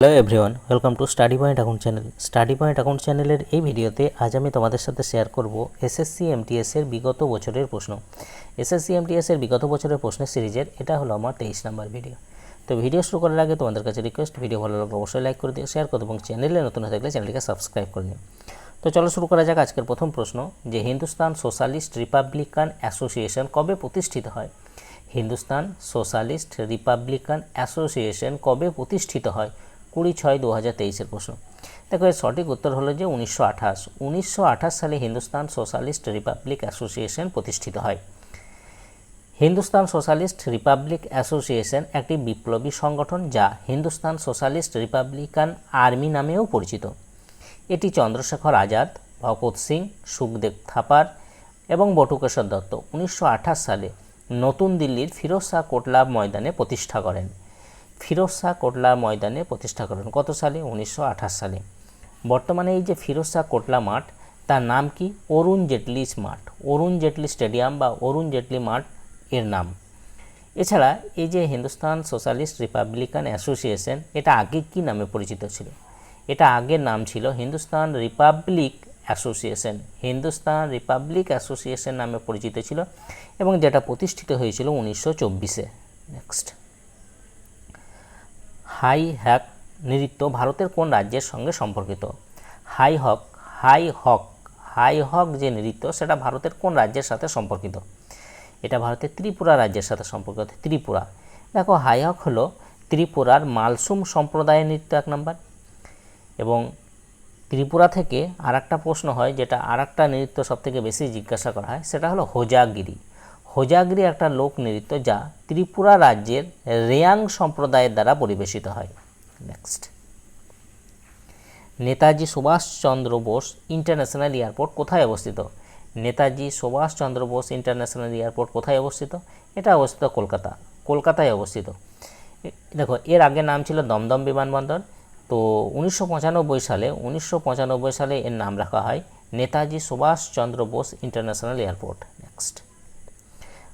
Hello everyone welcome to study point account channel study point account চ্যানেলের এই ভিডিওতে আজ আমি তোমাদের সাথে শেয়ার করব এসএসসি এমটিএস এর বিগত বছরের প্রশ্ন। এসএসসি এমটিএস এর বিগত বছরের প্রশ্নের সিরিজের, এটা হলো আমার তেইশ নাম্বার ভিডিও তো ভিডিও শুরু করার আগে তোমাদের কাছে রিকোয়েস্ট ভিডিও ভালো লাগলে অবশ্যই লাইক করে দিও শেয়ার করে এবং চ্যানেলে নতুন হয়ে থাকলে চ্যানেলটিকে সাবস্ক্রাইব করে নিও। তো চলো শুরু করা যাক আজকের প্রথম প্রশ্ন, যে হিন্দুস্তান সোশ্যালিস্ট রিপাবলিকান অ্যাসোসিয়েশন কবে প্রতিষ্ঠিত হয়? হিন্দুস্তান সোশ্যালিস্ট রিপাবলিকান অ্যাসোসিয়েশন কবে প্রতিষ্ঠিত হয়? কুড়ি ছয় দু হাজার তেইশের প্রশ্ন। দেখো, এর সঠিক উত্তর হলো যে উনিশশো আঠাশ। উনিশশো আঠাশ সালে হিন্দুস্তান সোশ্যালিস্ট রিপাবলিক অ্যাসোসিয়েশন প্রতিষ্ঠিত হয়। হিন্দুস্তান সোশ্যালিস্ট রিপাবলিক অ্যাসোসিয়েশন একটি বিপ্লবী সংগঠন যা হিন্দুস্তান সোশ্যালিস্ট রিপাবলিকান আর্মি নামেও পরিচিত। এটি চন্দ্রশেখর আজাদ, ভগৎ সিং, সুখদেব থাপার এবং বটুকেশ্বর দত্ত উনিশশো আঠাশ সালে নতুন দিল্লির ফিরোজ শাহ কোটলা ময়দানে প্রতিষ্ঠা করেন। ফিরোজ শাহ কোটলা ময়দানে প্রতিষ্ঠা করেন। কত সালে? উনিশশো আঠাশ সালে। বর্তমানে এই যে ফিরোজ শাহ কোটলা মাঠ, তার নাম কি? অরুণ জেটলিস মাঠ অরুণ জেটলি স্টেডিয়াম বা অরুণ জেটলি মাঠ এর নাম। এছাড়া এই যে হিন্দুস্তান সোশ্যালিস্ট রিপাবলিকান অ্যাসোসিয়েশন, এটা আগে কি নামে পরিচিত ছিল? এটা আগের নাম ছিল Hindustan republic association. Hindustan republic association নামে পরিচিত ছিল এবং যেটা প্রতিষ্ঠিত হয়েছিল উনিশশো চব্বিশে। নেক্সট হাই হ্যাক নৃত্য ভারতের কোন রাজ্যের সঙ্গে সম্পর্কিত? হাই হক হাই হক হাই হক যে নৃত্য সেটা ভারতের কোন রাজ্যের সাথে সম্পর্কিত? এটা ভারতের ত্রিপুরা রাজ্যের সাথে সম্পর্কিত ত্রিপুরা। দেখো, হাই হক হলো ত্রিপুরার মালসুম সম্প্রদায়ের নৃত্য এক নম্বর। এবং ত্রিপুরা থেকে আর প্রশ্ন হয়, যেটা আর একটা নৃত্য সবথেকে বেশি জিজ্ঞাসা করা হয়, সেটা হলো হোজাগিরি। হোজাগিরি একটা লোক নৃত্য যা ত্রিপুরা রাজ্যের রেয়াং সম্প্রদায়ের দ্বারা পরিবেশিত হয়। Next Netaji Subhas Chandra Bose international airport কোথায় অবস্থিত? নেতাজি সুভাষচন্দ্র বোস ইন্টারন্যাশনাল এয়ারপোর্ট কোথায় অবস্থিত? এটা অবস্থিত কলকাতা। কলকাতায় অবস্থিত। দেখো, এর আগে নাম ছিল দমদম বিমানবন্দর। তো উনিশশো পঁচানব্বই সালে, উনিশশো পঁচানব্বই সালে এর নাম রাখা হয় Netaji Subhas Chandra Bose international airport. Next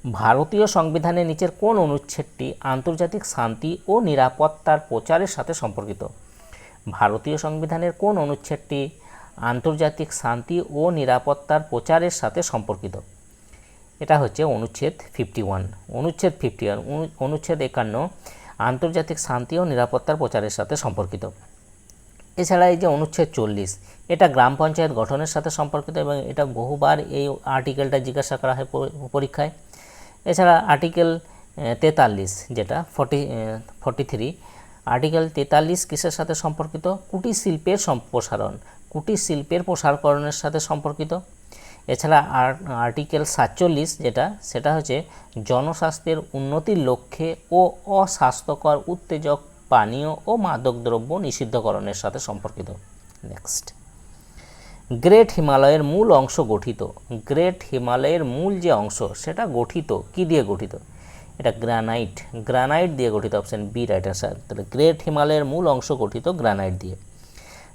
ভারতীয় সংবিধানের নিচের কোন অনুচ্ছেদটি আন্তর্জাতিক শান্তি ও নিরাপত্তার প্রচারের সাথে সম্পর্কিত? ভারতীয় সংবিধানের কোন অনুচ্ছেদটি আন্তর্জাতিক শান্তি ও নিরাপত্তার প্রচারের সাথে সম্পর্কিত? এটা হচ্ছে অনুচ্ছেদ ফিফটি ওয়ান অনুচ্ছেদ ফিফটি ওয়ান অনুচ্ছেদ একান্ন, আন্তর্জাতিক শান্তি ও নিরাপত্তার প্রচারের সাথে সম্পর্কিত। এছাড়া এই যে অনুচ্ছেদ চল্লিশ, এটা গ্রাম পঞ্চায়েত গঠনের সাথে সম্পর্কিত এবং এটা বহুবার এই আর্টিকেলটা জিজ্ঞাসা করা হয় পরীক্ষায়। এছাড়া আর্টিকেল তেতাল্লিশ যেটা, ফর্টি ফর্টি থ্রি, আর্টিকেল তেতাল্লিশ কিসের সাথে সম্পর্কিত? কুটির শিল্পের সম্প্রসারণ। কুটির শিল্পের প্রসারকরণের সাথে সম্পর্কিত। এছাড়া আর, আর্টিকেল সাতচল্লিশ যেটা, সেটা হচ্ছে জনস্বাস্থ্যের উন্নতির লক্ষ্যে ও অস্বাস্থ্যকর উত্তেজক, পানীয় ও মাদকদ্রব্য নিষিদ্ধকরণের সাথে সম্পর্কিত। নেক্সট গ্রেট হিমালয়ের মূল অংশ গঠিত। গ্রেট হিমালয়ের মূল যে অংশ, সেটা গঠিত, কি দিয়ে গঠিত? এটা গ্রানাইট। গ্রানাইট দিয়ে গঠিত অপশন বি রাইট অ্যান্সার তাহলে গ্রেট হিমালয়ের মূল অংশ গঠিত গ্রানাইট দিয়ে।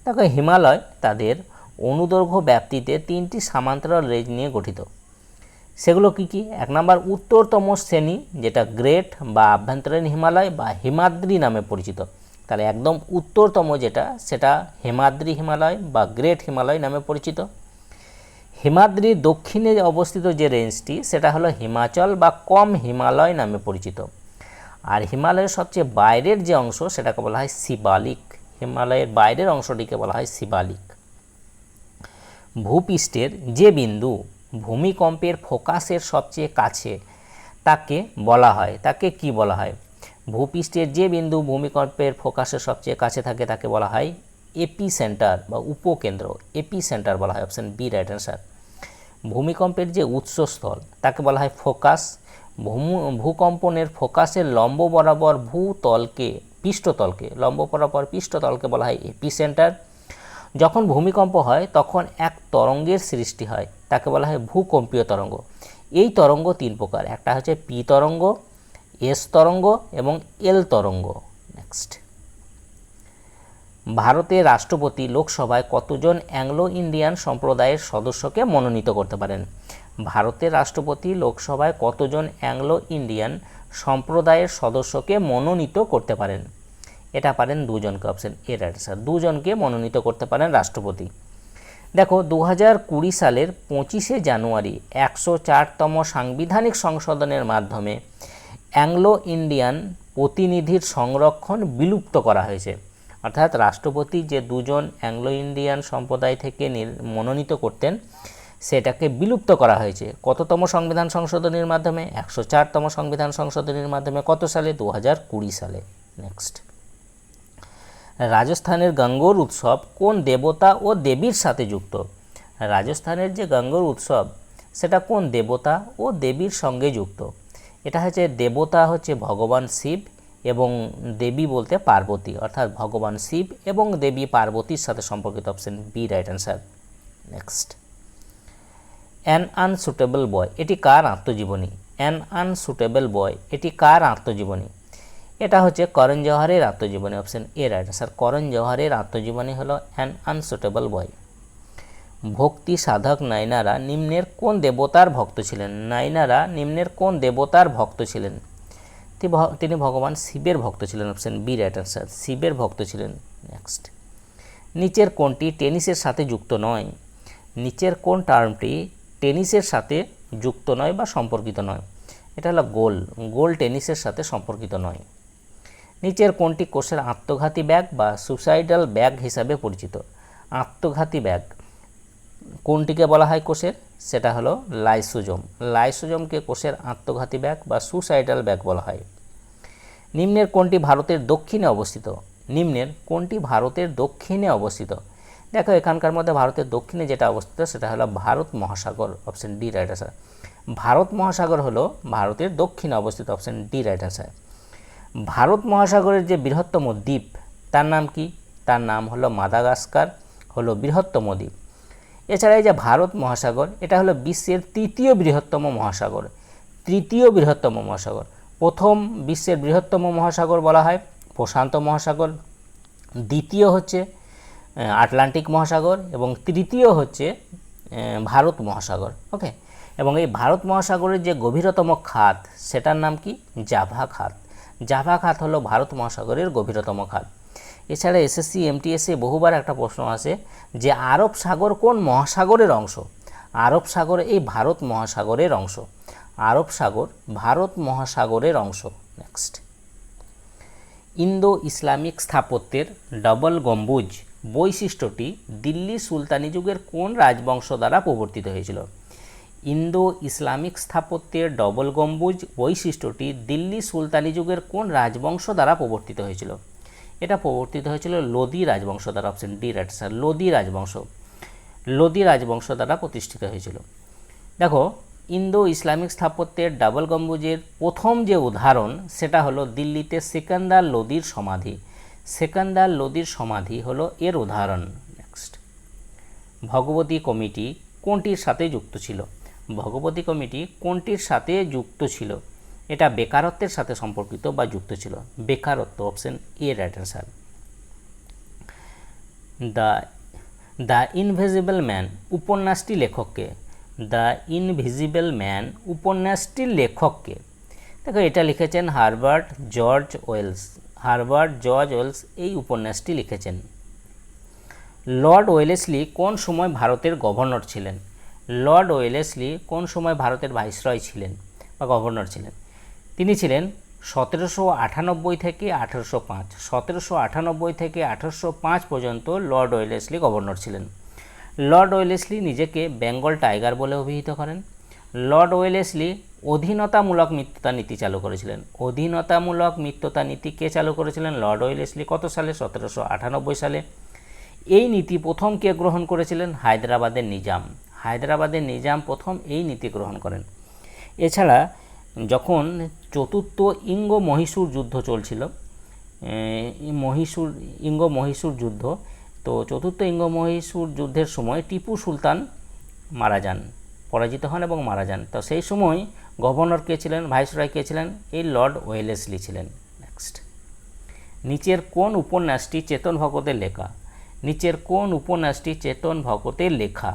দেখো, হিমালয় তাদের অনুদৈর্ঘ্য ব্যাপ্তিতে তিনটি সমান্তরাল রেঞ্জ নিয়ে গঠিত। সেগুলো কি কি? এক নম্বর, উত্তরতম শ্রেণি, যেটা গ্রেট বা আভ্যন্তরীণ হিমালয় বা হিমাদ্রি নামে পরিচিত। তাহলে একদম উত্তরতম যেটা, সেটা হিমাদ্রি হিমালয় বা গ্রেট হিমালয় নামে পরিচিত। হিমাদ্রি দক্ষিণে অবস্থিত যে রেঞ্জটি, সেটা হলো হিমাচল বা কম হিমালয় নামে পরিচিত। আর হিমালয়ের সবচেয়ে বাইরের যে অংশ, সেটাকে বলা হয় শিবালিক হিমালয়ের বাইরের অংশটিকে বলা হয় শিবালিক ভূপৃষ্ঠের যে বিন্দু, ভূমিকম্পের ফোকাসের সবচেয়ে কাছে, তাকে বলা হয়, তাকে কি বলা হয়? ভূপৃষ্ঠের যে বিন্দু ভূমিকম্পের ফোকাসের সবচেয়ে কাছে থাকে তাকে বলা হয় এপি সেন্টার বা উপকেন্দ্র। এপি সেন্টার বলা হয় অপশন বি রাইট অ্যান্সার ভূমিকম্পের যে উৎসস্থল তাকে বলা হয় ফোকাস। ভূকম্পনের ফোকাসের লম্ব বরাবর ভূতলকে, পৃষ্ঠতলকে, লম্ব বরাবর পৃষ্ঠতলকে বলা হয় এপি সেন্টার যখন ভূমিকম্প হয়, তখন এক তরঙ্গের সৃষ্টি হয়, তাকে বলা হয় ভূকম্পীয় তরঙ্গ। এই তরঙ্গ তিন প্রকার, একটা হচ্ছে পি তরঙ্গ এস তরঙ্গ এবং এল তরঙ্গ। নেক্সট ভারতের রাষ্ট্রপতি লোকসভায় কতজন অ্যাংলো ইন্ডিয়ান সম্প্রদায়ের সদস্যকে মনোনীত করতে পারেন? ভারতের রাষ্ট্রপতি লোকসভায় কতজন অ্যাংলো ইন্ডিয়ান সম্প্রদায়ের সদস্যকে মনোনীত করতে পারেন? এটা পারেন দুজনকে অপশন এ রাইট অ্যান্সার দুজনকে মনোনীত করতে পারেন রাষ্ট্রপতি। দেখো দু হাজার কুড়ি সালের পঁচিশে জানুয়ারি একশো চারতম সাংবিধানিক সংশোধনের মাধ্যমে অ্যাংলো ইন্ডিয়ান প্রতিনিধির সংরক্ষণ বিলুপ্ত করা হয়েছে। অর্থাৎ রাষ্ট্রপতি যে দুজন অ্যাংলো ইন্ডিয়ান সম্প্রদায় থেকে মনোনীত করতেন, সেটাকে বিলুপ্ত করা হয়েছে। কততম সংবিধান সংশোধনীর মাধ্যমে? একশো চারতম সংবিধান সংশোধনীর মাধ্যমে। কত সালে? দু হাজার কুড়ি সালে। নেক্সট। রাজস্থানের গঙ্গোর উৎসব কোন দেবতা ও দেবীর সাথে যুক্ত? রাজস্থানের যে গঙ্গোর উৎসব, সেটা কোন দেবতা ও দেবীর সঙ্গে যুক্ত? এটা হচ্ছে দেবতা হচ্ছে ভগবান শিব এবং দেবী বলতে পার্বতী, অর্থাৎ ভগবান শিব এবং দেবী পার্বতীর সাথে সম্পর্কিত option B right answer next an unsuitable boy এটি কার আত্মজীবনী? অ্যান আনসুটেবল বয় এটি কার আত্মজীবনী? এটা হচ্ছে করণ জওহারের আত্মজীবনী option A right sir Karan জওহারের আত্মজীবনী হলো অ্যান আনসুটেবল বয় ভক্তি সাধক নাইনারা নিম্নের কোন দেবতার ভক্ত ছিলেন? নাইনারা নিম্নের কোন দেবতার ভক্ত ছিলেন? তিনি ভগবান শিবের ভক্ত ছিলেন অপশন বি রাইট অ্যান্সার শিবের ভক্ত ছিলেন। নেক্সট নিচের কোনটি টেনিসের সাথে যুক্ত নয়? নিচের কোন টার্মটি টেনিসের সাথে যুক্ত নয় বা সম্পর্কিত নয়? এটা হলো গোল। গোল টেনিসের সাথে সম্পর্কিত নয়। নিচের কোনটি কোষের আত্মঘাতী ব্যাগ বা সুসাইডাল ব্যাগ হিসাবে পরিচিত? আত্মঘাতী ব্যাগ। কোনটিকে বলা হয় কোষের? সেটা হলো লাইসোজোম। লাইসোজোমকে কোষের আত্মঘাতী ব্যাগ বা সুসাইডাল ব্যাগ বলা হয়। নিম্নের কোনটি ভারতের দক্ষিণে অবস্থিত? নিম্নের কোনটি ভারতের দক্ষিণে অবস্থিত? দেখো, এখানকার মধ্যে ভারতের দক্ষিণে যেটা অবস্থিত, সেটা হলো Bharat Mahasagar option D right answer Bharat Mahasagar হলো ভারতের দক্ষিণে অবস্থিত option D right answer Bharat মহাসাগরের যে বৃহত্তম দ্বীপ, তার নাম কি? তার নাম হলো মাদাগাস্কার, হলো বৃহত্তম দ্বীপ। এছাড়া এই যে ভারত মহাসাগর, এটা হলো বিশ্বের তৃতীয় বৃহত্তম মহাসাগর। তৃতীয় বৃহত্তম মহাসাগর। প্রথম বিশ্বের বৃহত্তম মহাসাগর বলা হয় প্রশান্ত মহাসাগর, দ্বিতীয় হচ্ছে আটলান্টিক মহাসাগর এবং তৃতীয় হচ্ছে ভারত মহাসাগর। ওকে? এবং এই ভারত মহাসাগরের যে গভীরতম খাত, সেটার নাম কি? জাভা খাত। জাভা খাত হলো ভারত মহাসাগরের গভীরতম খাত। এছাড়া এসএসসি এমটিএসে বহুবার একটা প্রশ্ন আসে যে আরব সাগর কোন মহাসাগরের অংশ? আরব সাগর এই ভারত মহাসাগরের অংশ। আরব সাগর ভারত মহাসাগরের অংশ। নেক্সট ইন্দো ইসলামিক স্থাপত্যের ডবল গম্বুজ বৈশিষ্ট্যটি দিল্লি সুলতানি যুগের কোন রাজবংশ দ্বারা প্রবর্তিত হয়েছিল? ইন্দো ইসলামিক স্থাপত্যের ডবল গম্বুজ বৈশিষ্ট্যটি দিল্লি সুলতানি যুগের কোন রাজবংশ দ্বারা প্রবর্তিত হয়েছিল? এটা প্রবর্তিত হয়েছিল লোদি রাজবংশ দ্বারা option D right sir Lodi রাজবংশ। লোদি রাজবংশ দ্বারা প্রতিষ্ঠিত হয়েছিল। দেখো ইন্দো ইসলামিক স্থাপত্যের ডাবল গম্বুজের প্রথম যে উদাহরণ, সেটা হলো দিল্লিতে সিকান্দার লোদির সমাধি। সেকান্দার লোদির সমাধি হলো এর উদাহরণ। নেক্সট ভগবতী কমিটি কোনটির সাথে যুক্ত ছিল? ভগবতী কমিটি কোনটির সাথে যুক্ত ছিল? এটা বেকারত্বের সাথে সম্পর্কিত বা যুক্ত ছিল। বেকারত্ব option A right answer the the invisible man উপন্যাসটি লেখককে। দ্য ইনভিজিবল ম্যান উপন্যাসটির লেখককে। দেখো, এটা লিখেছেন Herbert George Wells. Herbert George Wells এই উপন্যাসটি লিখেছেন। লর্ড ওয়েলেসলি কোন সময় ভারতের গভর্নর ছিলেন? লর্ড ওয়েলেসলি কোন সময় ভারতের ভাইসরয় ছিলেন বা গভর্নর ছিলেন? তিনি ছিলেন সতেরোশো আটানব্বই থেকে আঠেরোশো পাঁচ। সতেরোশো আটানব্বই থেকে আঠেরোশো পাঁচ পর্যন্ত লর্ড ওয়েলেসলি গভর্নর ছিলেন। লর্ড ওয়েলেসলি নিজেকে বেঙ্গল টাইগার বলে অভিহিত করেন। লর্ড ওয়েলেসলি অধীনতামূলক মিত্রতা নীতি চালু করেছিলেন। অধীনতামূলক মিত্রতা নীতি কে চালু করেছিলেন? লর্ড ওয়েলেসলি কত সালে? সতেরোশো আটানব্বই সালে। এই নীতি প্রথম কে গ্রহণ করেছিলেন? হায়দ্রাবাদের নিজাম। হায়দ্রাবাদের নিজাম প্রথম এই নীতি গ্রহণ করেন। এছাড়া যখন চতুর্থ ইঙ্গ মহীশূর যুদ্ধ চলছিল মহীশূর, ইঙ্গ মহীশূর যুদ্ধ, তো চতুর্থ ইঙ্গ মহীশূর যুদ্ধের সময় টিপু সুলতান মারা যান, পরাজিত হন এবং মারা যান। তো সেই সময় গভর্নর কে ছিলেন? ভাইসরয় কে ছিলেন? এই লর্ড ওয়েলেসলি ছিলেন। নেক্সট নিচের কোন উপন্যাসটি চেতন ভগতের লেখা? নিচের কোন উপন্যাসটি চেতন ভগতের লেখা?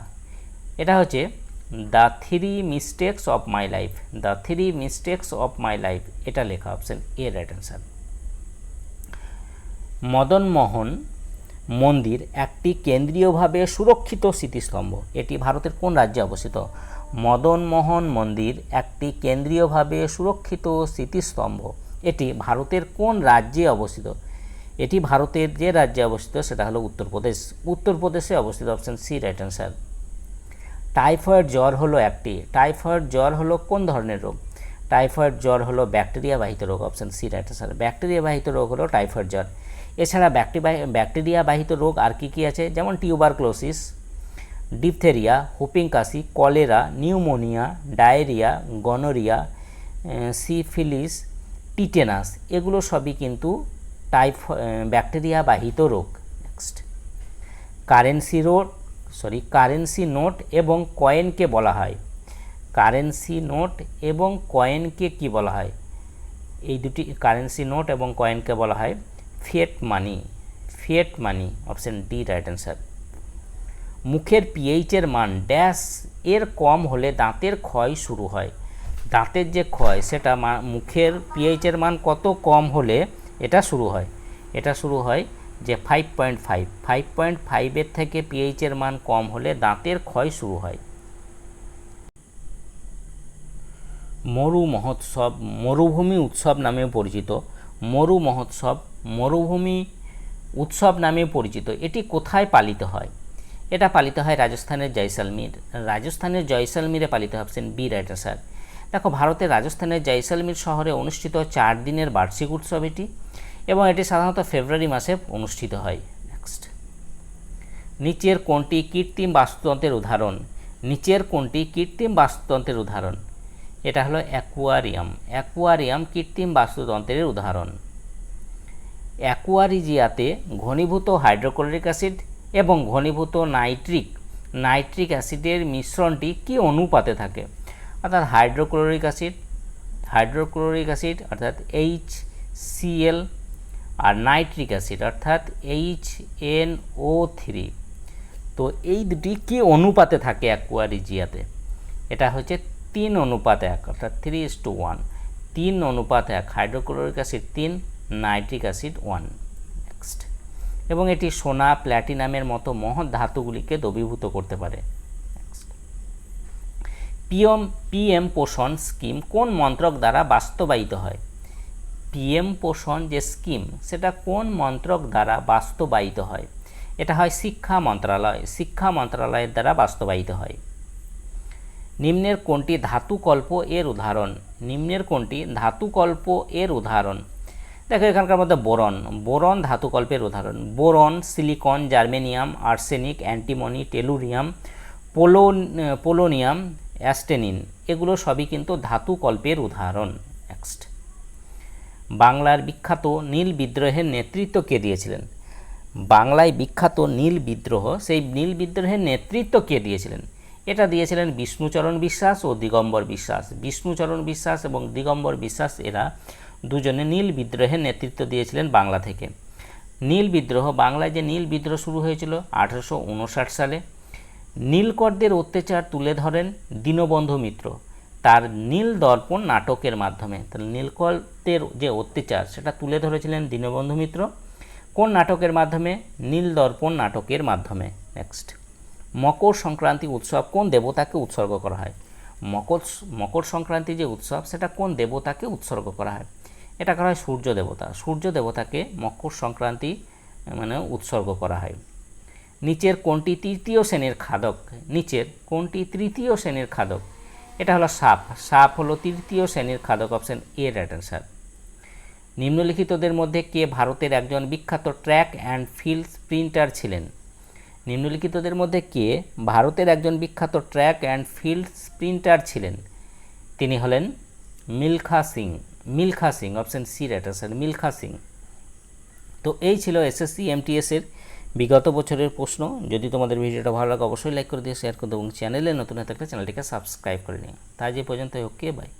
এটা হচ্ছে the three mistakes of my life the three mistakes of my life এটা লেখা option A right answer Madan Mohan মন্দির একটি কেন্দ্রীয়ভাবে সুরক্ষিত স্মৃতিস্তম্ভ। এটি ভারতের কোন রাজ্যে অবস্থিত? মদনমোহন মন্দির একটি কেন্দ্রীয়ভাবে সুরক্ষিত স্মৃতিস্তম্ভ। এটি ভারতের কোন রাজ্যে অবস্থিত? এটি ভারতের যে রাজ্যে অবস্থিত সেটা হলো উত্তরপ্রদেশ। উত্তরপ্রদেশে অবস্থিত option C right answer typhoid জ্বর হলো একটি। টাইফয়েড জ্বর হলো কোন ধরনের রোগ? টাইফয়েড জ্বর হলো ব্যাকটেরিয়া বাহিত রোগ option C right answer bacteria বাহিত রোগ হলো টাইফয়েড জ্বর। এছাড়া ব্যাকটেরিয়া ব্যাকটেরিয়া বাহিত রোগ আর কী কী আছে? যেমন টিউবারক্লোসিস, ডিপথেরিয়া হুপিং কাশি cholera, pneumonia, diarrhoea, gonorrhoea syphilis, tetanus. এগুলো সবই কিন্তু টাইফ, ব্যাকটেরিয়া বাহিত রোগ। Next currency road sorry currency note এবং কয়েনকে বলা হয়। কারেন্সি নোট এবং কয়েনকে কি বলা হয়? এই দুটি কারেন্সি নোট এবং কয়েনকে বলা হয় fiat money fiat money option D right answer মুখের পিএইচের মান ড্যাশ এর কম হলে দাঁতের ক্ষয় শুরু হয়। দাঁতের যে ক্ষয়, সেটা মুখের পিএইচের মান কত কম হলে এটা শুরু হয়। এটা শুরু হয় যে five point five five point ফাইভের থেকে পিএইচের মান কম হলে দাঁতের ক্ষয় শুরু হয়। মরু মহোৎসব, মরুভূমি উৎসব নামেও পরিচিত। মরু মহোৎসব, মরুভূমি উৎসব নামে পরিচিত। এটি কোথায় পালিত হয়? এটা পালিত হয় রাজস্থানের জয়সালমীর, রাজস্থানের জয়সালমীরে পালিত হয় বি রাইট স্যার। দেখো, ভারতের রাজস্থানের জয়সালমীর শহরে অনুষ্ঠিত চার দিনের বার্ষিক উৎসব এটি। এবং এটি সাধারণত ফেব্রুয়ারি মাসে অনুষ্ঠিত হয়। নেক্সট নিচের কোনটি কৃত্রিম বাস্তুতন্ত্রের উদাহরণ। নিচের কোনটি কৃত্রিম বাস্তুতন্ত্রের উদাহরণ। এটা হলো অ্যাকোয়ারিয়াম। অ্যাকোয়ারিয়াম কৃত্রিম বাস্তুতন্ত্রের উদাহরণ। অ্যাকোয়ারিজিয়াতে ঘনীভূত হাইড্রোক্লোরিক অ্যাসিড এবং ঘনীভূত নাইট্রিক। নাইট্রিক অ্যাসিডের মিশ্রণটি কি অনুপাতে থাকে? অর্থাৎ হাইড্রোক্লোরিক অ্যাসিড হাইড্রোক্লোরিক অ্যাসিড, অর্থাৎ এইচ সিএল আর নাইট্রিক অ্যাসিড, অর্থাৎ এইচ এন ও থ্রি তো এই দুটি কী অনুপাতে থাকে অ্যাকুয়ারিজিয়াতে? এটা হচ্ছে তিন অনুপাত এক, অর্থাৎ থ্রি ইস টু ওয়ান তিন অনুপাত এক, হাইড্রোক্লোরিক অ্যাসিড তিন, নাইট্রিক অ্যাসিড ওয়ান নেক্সট এবং এটি সোনা প্ল্যাটিনামের মতো মহৎ ধাতুগুলিকে দ্রবীভূত করতে পারে. পিএম পিএম পোষণ স্কিম কোন মন্ত্রক দ্বারা বাস্তবায়িত হয়? পিএম পোষণ যে স্কিম, সেটা কোন মন্ত্রক দ্বারা বাস্তবায়িত হয়? এটা হয় শিক্ষা মন্ত্রণালয় শিক্ষা মন্ত্রণালয়ের দ্বারা বাস্তবায়িত হয়। নিম্নের কোনটি ধাতুকল্প এর উদাহরণ? নিম্নের কোনটি ধাতুকল্প এর উদাহরণ? দেখো এখানকার মধ্যে বোরন। বোরন ধাতুকল্পের উদাহরণ। Boron, silicon, germanium, arsenic, antimony, tellurium, polo, polonium, astatine, এগুলো সবই কিন্তু ধাতুকল্পের উদাহরণ। নেক্সট বাংলার বিখ্যাত নীল বিদ্রোহের নেতৃত্ব কে দিয়েছিলেন। বাংলায় বিখ্যাত নীল বিদ্রোহ সেই নীল বিদ্রোহের নেতৃত্ব কে দিয়েছিলেন। এটা দিয়েছিলেন বিষ্ণুচরণ বিশ্বাস ও দিগম্বর বিশ্বাস। বিষ্ণুচরণ বিশ্বাস এবং দিগম্বর বিশ্বাস এরা দুজনে নীল বিদ্রোহের নেতৃত্ব দিয়েছিলেন বাংলা থেকে। নীল বিদ্রোহ, বাংলায় যে নীল বিদ্রোহ শুরু হয়েছিল আঠারোশো উনষাট সালে, নীলকরদের অত্যাচার তুলে ধরেন দীনবন্ধু মিত্র। তার নীল দর্পণ নাটকের মাধ্যমে। তাহলে নীলকরদের যে অত্যাচার, সেটা তুলে ধরেছিলেন দীনবন্ধু মিত্র। কোন নাটকের মাধ্যমে? নীল দর্পণ নাটকের মাধ্যমে। নেক্সট মকর সংক্রান্তি উৎসব কোন দেবতাকে উৎসর্গ করা হয়? মকর মকর সংক্রান্তি যে উৎসব, সেটা কোন দেবতাকে উৎসর্গ করা হয়? এটা করা হয় সূর্য দেবতা। সূর্য দেবতাকে মকর সংক্রান্তি মানে উৎসর্গ করা হয়। নিচের কোনটি তৃতীয় শ্রেণির খাদক? নিচের কোনটি তৃতীয় শ্রেণির খাদক? এটা হলো সাপ সাপ হলো তৃতীয় শ্রেণির খাদক অপশন এ রাইট অ্যান্সার নিম্নলিখিতদের মধ্যে কে ভারতের একজন বিখ্যাত ট্র্যাক অ্যান্ড ফিল্ড স্প্রিন্টার ছিলেন? নিম্নলিখিতদের মধ্যে কে ভারতের একজন বিখ্যাত ট্র্যাক অ্যান্ড ফিল্ড স্প্রিন্টার ছিলেন? তিনি হলেন Milkha Singh. Milkha Singh option C right answer Milkha Singh. তো এই ছিল এসএসসি এমটিএসের বিগত বছরের প্রশ্ন, যদি তোমাদের ভিডিওটা ভালো লাগে অবশ্যই লাইক করে দিয়ে শেয়ার করে দেবো এবং চ্যানেলে নতুন হয়ে থাকলে চ্যানেলটিকে সাবস্ক্রাইব করে নিন তাই যে পর্যন্ত ওকে বাই